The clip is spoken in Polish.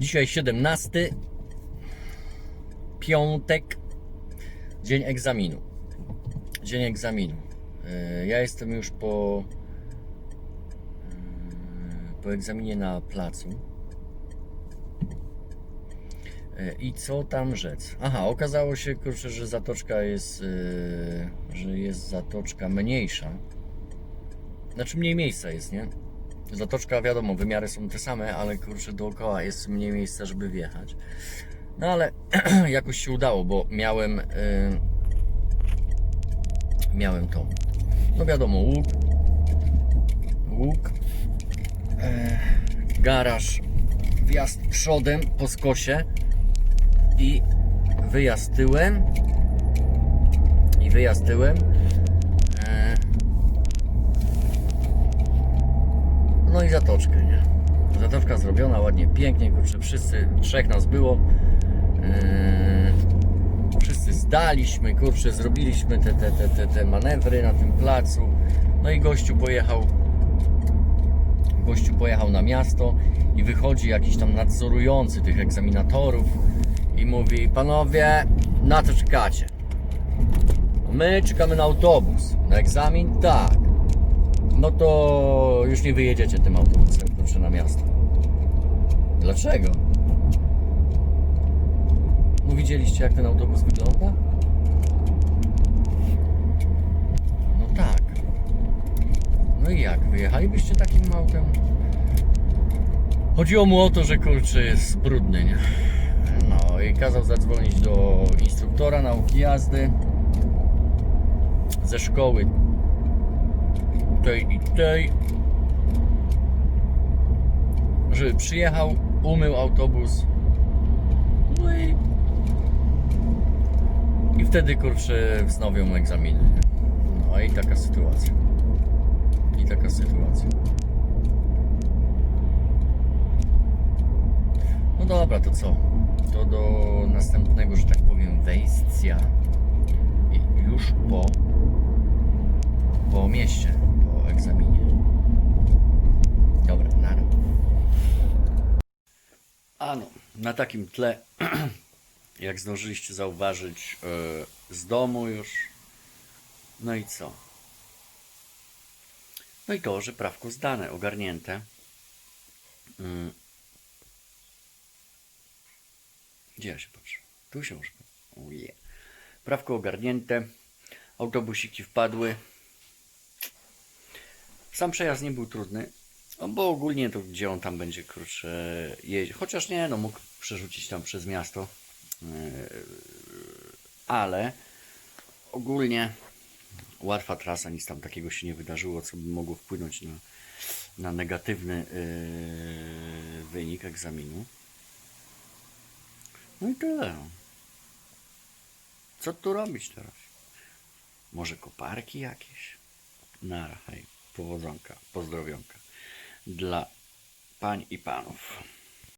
Dzisiaj 17. Piątek. Dzień egzaminu. Dzień egzaminu. E, Ja jestem już po e, po egzaminie na placu. E, I co tam rzec? Aha, okazało się, kurczę, że zatoczka jest, że jest zatoczka mniejsza. Znaczy mniej miejsca jest, nie? Zatoczka, wiadomo, wymiary są te same, ale kurczę, dookoła jest mniej miejsca, żeby wjechać. No ale jakoś się udało, bo miałem, y, miałem to. No wiadomo, łuk, łuk, e, garaż, wjazd przodem po skosie i wyjazd tyłem i wyjazd tyłem. No i zatoczkę, nie? Zatoczka zrobiona ładnie, pięknie, kurczę, wszyscy, trzech nas było. Yy, wszyscy zdaliśmy, kurczę, zrobiliśmy te, te, te, te, te manewry na tym placu. No i gościu pojechał, gościu pojechał na miasto i wychodzi jakiś tam nadzorujący tych egzaminatorów i mówi, panowie, na co czekacie? My czekamy na autobus. Na egzamin? Tak no to już nie wyjedziecie tym autobusem, kurczę, na miasto. Dlaczego? No widzieliście, jak ten autobus wygląda? No tak. No i jak? Wyjechalibyście takim autem? Chodziło mu o to, że kurczę jest brudny, nie? No i kazał zadzwonić do instruktora nauki jazdy ze szkoły tej i tej, żeby przyjechał, umył autobus. No i, i wtedy kurczę wznowią egzaminy. No i taka sytuacja. I taka sytuacja. No dobra, to co? To do następnego, że tak powiem, wejścia. Już po po mieście, po egzaminie. Dobra, nara. Ano, na takim tle, jak zdążyliście zauważyć, e, z domu już. No i co? No i to, że prawko zdane, ogarnięte. Mm. Gdzie ja się patrzę? Tu się już. Uje. Prawko ogarnięte. Autobusiki wpadły. Sam przejazd nie był trudny, no bo ogólnie to gdzie on tam będzie kurczę jeździć. Chociaż nie, no mógł przerzucić tam przez miasto. Yy, Ale ogólnie łatwa trasa, nic tam takiego się nie wydarzyło, co by mogło wpłynąć na, na negatywny yy, wynik egzaminu. No i tyle. Co tu robić teraz? Może koparki jakieś? Nara, hej, powodzonka, pozdrowionka dla pań i panów.